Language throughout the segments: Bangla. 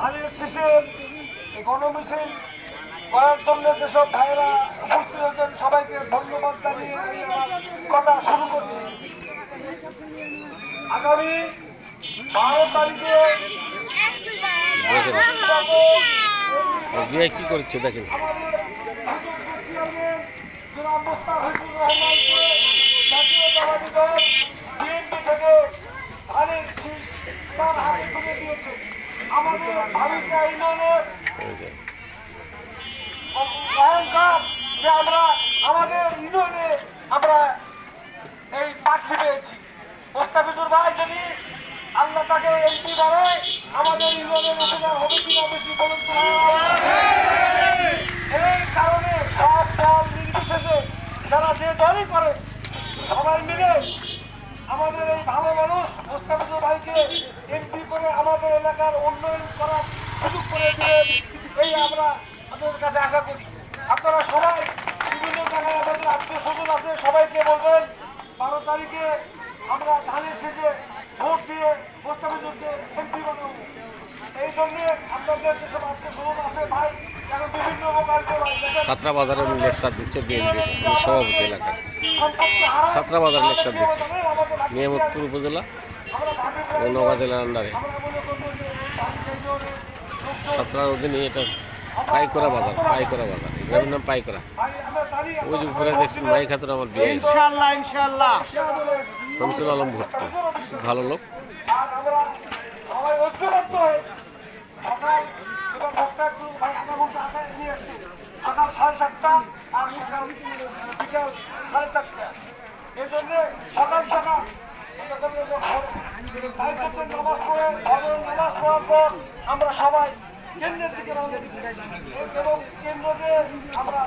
ধানের শেষে গণমিছিল করার জন্য যেসব ভাইয়েরা উপস্থিত হয়েছেন সবাইকে ধন্যবাদ জানিয়ে কথা শুরু করছি। আগামী বারো তারিখে বিয়ে কি করছে দেখেন। আমাদের ভাবিকা ইউনিয়নের অহংকার যে আমরা আমাদের ইউনিয়নে আমরা এই প্রার্থী পেয়েছি মোস্তাফিজুর ভাই যদি আল্লাহ তাকে এমপি বানায় আমাদের ইউনিয়নের উপকার হবে কিনা বেশি বলুন এই কারণে সব দল নির্বিশেষে যারা যে দলই করে সবাই মিলে আমাদের এই ভালো মানুষ মোস্তাফিজুর ভাইকে এমপি আমাদের এলাকার উন্নয়ন করার সুযোগ করে দিলেন এই আমরা আপনাদের কাছে আশা করি। আপনারা সবাই বিভিন্ন জায়গায় আমাদের আত্মীয় স্বজন আছে সবাইকে বলবেন বারো তারিখে আমরা ধানের শেষে ভোট দিয়ে মোস্তাফিজুরকে এমপি বানাবো এই জন্যে আপনাদের যেসব আত্মীয় স্বজন আছে ভাই বিভিন্ন সাতরা বাজারে লেকচার দিচ্ছে বিএনপি সভাপতি এলাকায় সাতরা বাজার লেকচার দিচ্ছে। নিয়ামতপুর উপজেলা। নওগাঁ জেলার আন্ডারে। সাতটার অধীনে এটা পাইকরা বাজার পাইকরা বাজার। গ্রামের নাম পাইকরা। ওই যে উপরে দেখছেন মাই খাতুন আমার বিয়ে। শামসুল আলম খুব ভালো লোক। ভোটটা সাড়ে সাতটা আর বিকাল সাড়ে চারটা এই জন্যে সকাল সকাল আমরা সবাই কেন্দ্রের দিকে রওনা এবং কেন্দ্র আমরা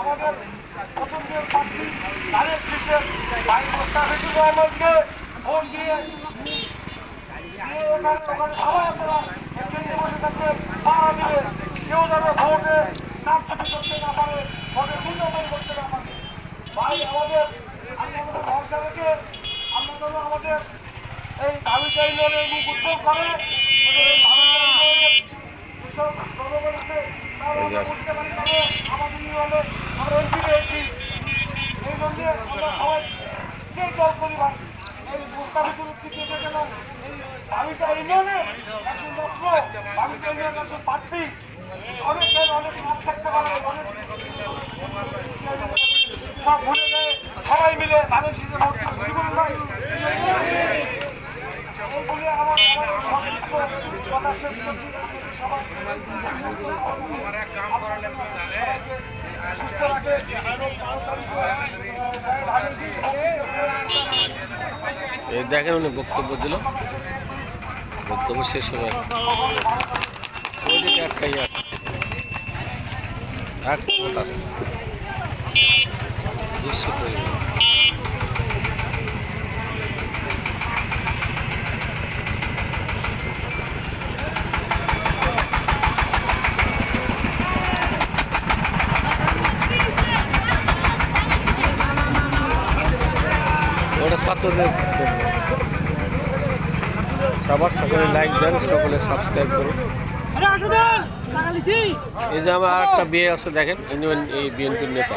আমাদের যে প্রার্থী, তারেক শীষের ভাই ভোট দিয়ে সবাই আপনারা কেন্দ্রে বসে কেউ যেন ভোটে করতে না পারে, ভোটে মূল্যবান করতে না পারে। ভাই আমরা যেন আমাদের এই ইউনিয়নের মুখ উজ্জ্বল করে ওদের এই দাবিটা ইউনিয়নের যেসব জনগণ আছে তারা এই যে আসছে। বুঝতে পারি তবে আমাদের ইউনিয়নে আমরা এমপি পেয়েছি এই জন্যে আমরা সবাই যে দল করি ভাই এই মুস্তাফিজুর উত্তীর্ণ গেল এই দাবিটা ইউনিয়নে একজন রত্ন দাবিটা ইউনিয়নের একজন প্রার্থী অনেক অনেক থাকতে পারে সব ভুলে যায় সবাই মিলে ভোট দিবে। ভাই এই বলে আমার আমার সংক্ষিপ্ত কথা শেষ করছি সবাই সুস্থ রাখে এবং বারো তারিখে এই দেখেন উনি বক্তব্য দিল। বক্তব্য শেষ ওইদিকে একটাই আছে এক দৃশ্য ছাত্রদের সবার সকলে লাইক দেন সকলে সাবস্ক্রাইব করুন। এই যে আমার একটা বিয়ে আছে দেখেন এই বিএনপির নেতা।